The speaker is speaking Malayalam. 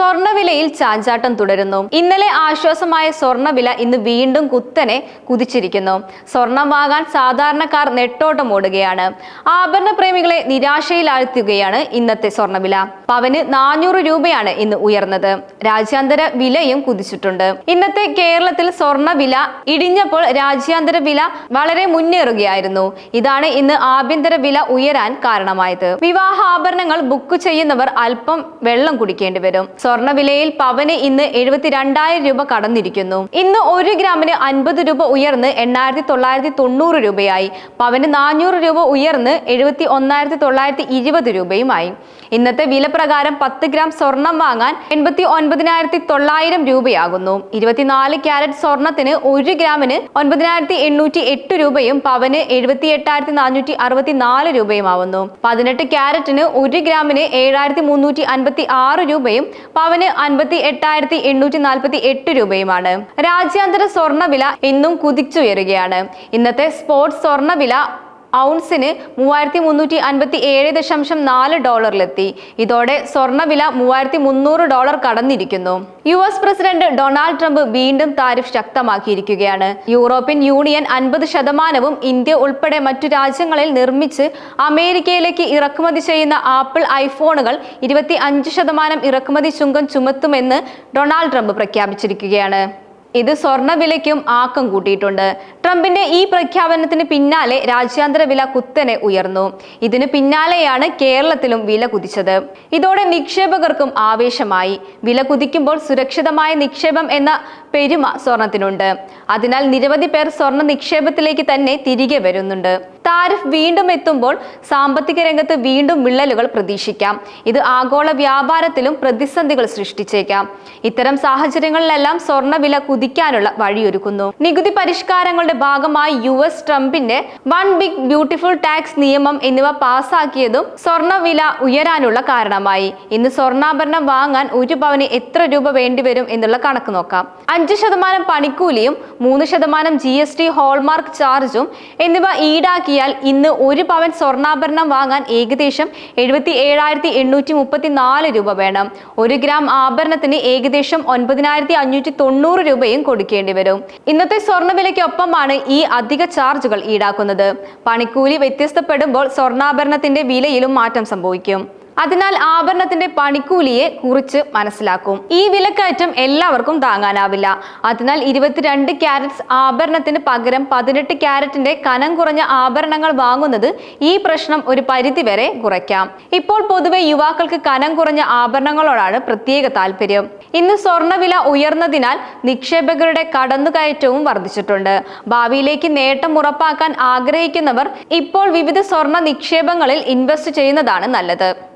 സ്വർണവിലയിൽ ചാഞ്ചാട്ടം തുടരുന്നു. ഇന്നലെ ആശ്വാസമായ സ്വർണവില ഇന്ന് വീണ്ടും കുത്തനെ കുതിച്ചിരിക്കുന്നു. സ്വർണം വാങ്ങാൻ സാധാരണക്കാർ നെട്ടോട്ടം ഓടുകയാണ്. ആഭരണ പ്രേമികളെ നിരാശയിലാഴ്ത്തുകയാണ് ഇന്നത്തെ സ്വർണവില പവന് നാനൂറ് രൂപയാണ് ഇന്ന് ഉയർന്നത്. രാജ്യാന്തര വിലയും കുതിച്ചിട്ടുണ്ട്. ഇന്നത്തെ കേരളത്തിൽ സ്വർണവില ഇടിഞ്ഞപ്പോൾ രാജ്യാന്തര വില വളരെ മുന്നേറുകയായിരുന്നു. ഇതാണ് ഇന്ന് ആഭ്യന്തര വില ഉയരാൻ കാരണമായത്. വിവാഹ ആഭരണങ്ങൾ ബുക്ക് ചെയ്യുന്നവർ അല്പം വെള്ളം കുടിക്കേണ്ടി വരും. സ്വർണവിലയിൽ പവന് ഇന്ന് എഴുപത്തിരണ്ടായിരം രൂപ കടന്നിരിക്കുന്നു. ഇന്ന് ഒരു ഗ്രാമിന് അൻപത് രൂപ ഉയർന്ന് എണ്ണായിരത്തി തൊള്ളായിരത്തി തൊണ്ണൂറ് രൂപയായി. പവന് നാനൂറ് രൂപ ഉയർന്ന് എഴുപത്തി ഒന്നായിരത്തി തൊള്ളായിരത്തി ഇരുപത് രൂപയുമായി. ഇന്നത്തെ വില പ്രകാരം പത്ത് ഗ്രാം സ്വർണം വാങ്ങാൻ എൺപത്തി ഒൻപതിനായിരത്തി തൊള്ളായിരം രൂപയാകുന്നു. ഇരുപത്തിനാല് ക്യാരറ്റ് സ്വർണത്തിന് ഒരു ഗ്രാമിന് ഒൻപതിനായിരത്തി എണ്ണൂറ്റി എട്ട് രൂപയും പവന് എഴുപത്തി എട്ടായിരത്തി നാനൂറ്റി അറുപത്തി നാല് രൂപയുമാവുന്നു. പതിനെട്ട് ക്യാരറ്റിന് ഒരു ഗ്രാമിന് ഏഴായിരത്തി മുന്നൂറ്റി അൻപത്തി ആറ് രൂപയും പവന് അൻപത്തി എട്ടായിരത്തി എണ്ണൂറ്റി നാൽപ്പത്തി എട്ട് രൂപയുമാണ്. രാജ്യാന്തര സ്വർണവില ഇന്നും കുതിച്ചുയരുകയാണ്. ഇന്നത്തെ സ്പോർട്സ് സ്വർണവില ഔൺസിന് മൂവായിരത്തി മുന്നൂറ്റി അൻപത്തി ഏഴ് ദശാംശം നാല് ഡോളറിലെത്തി. ഇതോടെ സ്വർണവില മൂവായിരത്തി മുന്നൂറ് dollar കടന്നിരിക്കുന്നു. U S president Donald Trump വീണ്ടും താരിഫ് ശക്തമാക്കിയിരിക്കുകയാണ്. യൂറോപ്യൻ യൂണിയൻ അൻപത് ശതമാനവും ഇന്ത്യ ഉൾപ്പെടെ മറ്റു രാജ്യങ്ങളിൽ നിർമ്മിച്ച് അമേരിക്കയിലേക്ക് ഇറക്കുമതി ചെയ്യുന്ന ആപ്പിൾ ഐഫോണുകൾ ഇരുപത്തി അഞ്ച് ശതമാനം ഇറക്കുമതി ചുങ്കം ചുമത്തുമെന്ന് ഡൊണാൾഡ് ട്രംപ് പ്രഖ്യാപിച്ചിരിക്കുകയാണ്. ഇത് സ്വർണവിലയ്ക്കും ആക്കം കൂട്ടിയിട്ടുണ്ട്. ട്രംപിന്റെ ഈ പ്രഖ്യാപനത്തിന് പിന്നാലെ രാജ്യാന്തര വില കുത്തനെ ഉയർന്നു. ഇതിന് പിന്നാലെയാണ് കേരളത്തിലും വില കുതിച്ചത്. ഇതോടെ നിക്ഷേപകർക്കും ആവേശമായി. വില കുതിക്കുമ്പോൾ സുരക്ഷിതമായ നിക്ഷേപം എന്ന പെരുമ സ്വർണത്തിനുണ്ട്. അതിനാൽ നിരവധി പേർ സ്വർണ നിക്ഷേപത്തിലേക്ക് തന്നെ തിരികെ വരുന്നുണ്ട്. താരിഫ് വീണ്ടും എത്തുമ്പോൾ സാമ്പത്തിക രംഗത്ത് വീണ്ടും വിള്ളലുകൾ പ്രതീക്ഷിക്കാം. ഇത് ആഗോള വ്യാപാരത്തിലും പ്രതിസന്ധികൾ സൃഷ്ടിച്ചേക്കാം. ഇത്തരം സാഹചര്യങ്ങളിലെല്ലാം സ്വർണവില കുതിക്കാനുള്ള വഴിയൊരുക്കുന്നു. നികുതി പരിഷ്കാരങ്ങളുടെ ഭാഗമായി യു എസ് ട്രംപിന്റെ വൺ ബിഗ് ബ്യൂട്ടിഫുൾ ടാക്സ് നിയമം എന്നിവ പാസാക്കിയതും സ്വർണവില ഉയരാനുള്ള കാരണമായി. ഇന്ന് സ്വർണാഭരണം വാങ്ങാൻ ഒരു പവന് എത്ര രൂപ വേണ്ടിവരും എന്നുള്ള കണക്ക് നോക്കാം. അഞ്ച് ശതമാനം പണിക്കൂലിയും മൂന്ന് ശതമാനം ജി എസ് ടി ഹോൾമാർക്ക് ചാർജും എന്നിവ ഈടാക്കിയാൽ ഇന്ന് ഒരു പവൻ സ്വർണാഭരണം വാങ്ങാൻ ഏകദേശം എഴുപത്തി ഏഴായിരത്തി എണ്ണൂറ്റി മുപ്പത്തി നാല് രൂപ വേണം. ഒരു ഗ്രാം ആഭരണത്തിന് ഏകദേശം ഒൻപതിനായിരത്തി അഞ്ഞൂറ്റി തൊണ്ണൂറ് രൂപയും കൊടുക്കേണ്ടി വരും. ഇന്നത്തെ സ്വർണവിലയ്ക്കൊപ്പമാണ് ഈ അധിക ചാർജുകൾ ഈടാക്കുന്നത്. പണിക്കൂലി വ്യത്യസ്തപ്പെടുമ്പോൾ സ്വർണാഭരണത്തിന്റെ വിലയിലും മാറ്റം സംഭവിക്കും. അതിനാൽ ആഭരണത്തിന്റെ പണിക്കൂലിയെ കുറിച്ച് മനസ്സിലാക്കും. ഈ വിലക്കയറ്റം എല്ലാവർക്കും താങ്ങാനാവില്ല. അതിനാൽ ഇരുപത്തിരണ്ട് ക്യാരറ്റ്സ് ആഭരണത്തിന് പകരം പതിനെട്ട് ക്യാരറ്റിന്റെ കനം കുറഞ്ഞ ആഭരണങ്ങൾ വാങ്ങുന്നത് ഈ പ്രശ്നം ഒരു പരിധിവരെ കുറയ്ക്കാം. ഇപ്പോൾ പൊതുവെ യുവാക്കൾക്ക് കനം കുറഞ്ഞ ആഭരണങ്ങളോടാണ് പ്രത്യേക താല്പര്യം. ഇന്ന് സ്വർണവില ഉയർന്നതിനാൽ നിക്ഷേപകരുടെ കടന്നുകയറ്റവും വർദ്ധിച്ചിട്ടുണ്ട്. ഭാവിയിലേക്ക് നേട്ടം ഉറപ്പാക്കാൻ ആഗ്രഹിക്കുന്നവർ ഇപ്പോൾ വിവിധ സ്വർണ നിക്ഷേപങ്ങളിൽ ഇൻവെസ്റ്റ് ചെയ്യുന്നതാണ് നല്ലത്.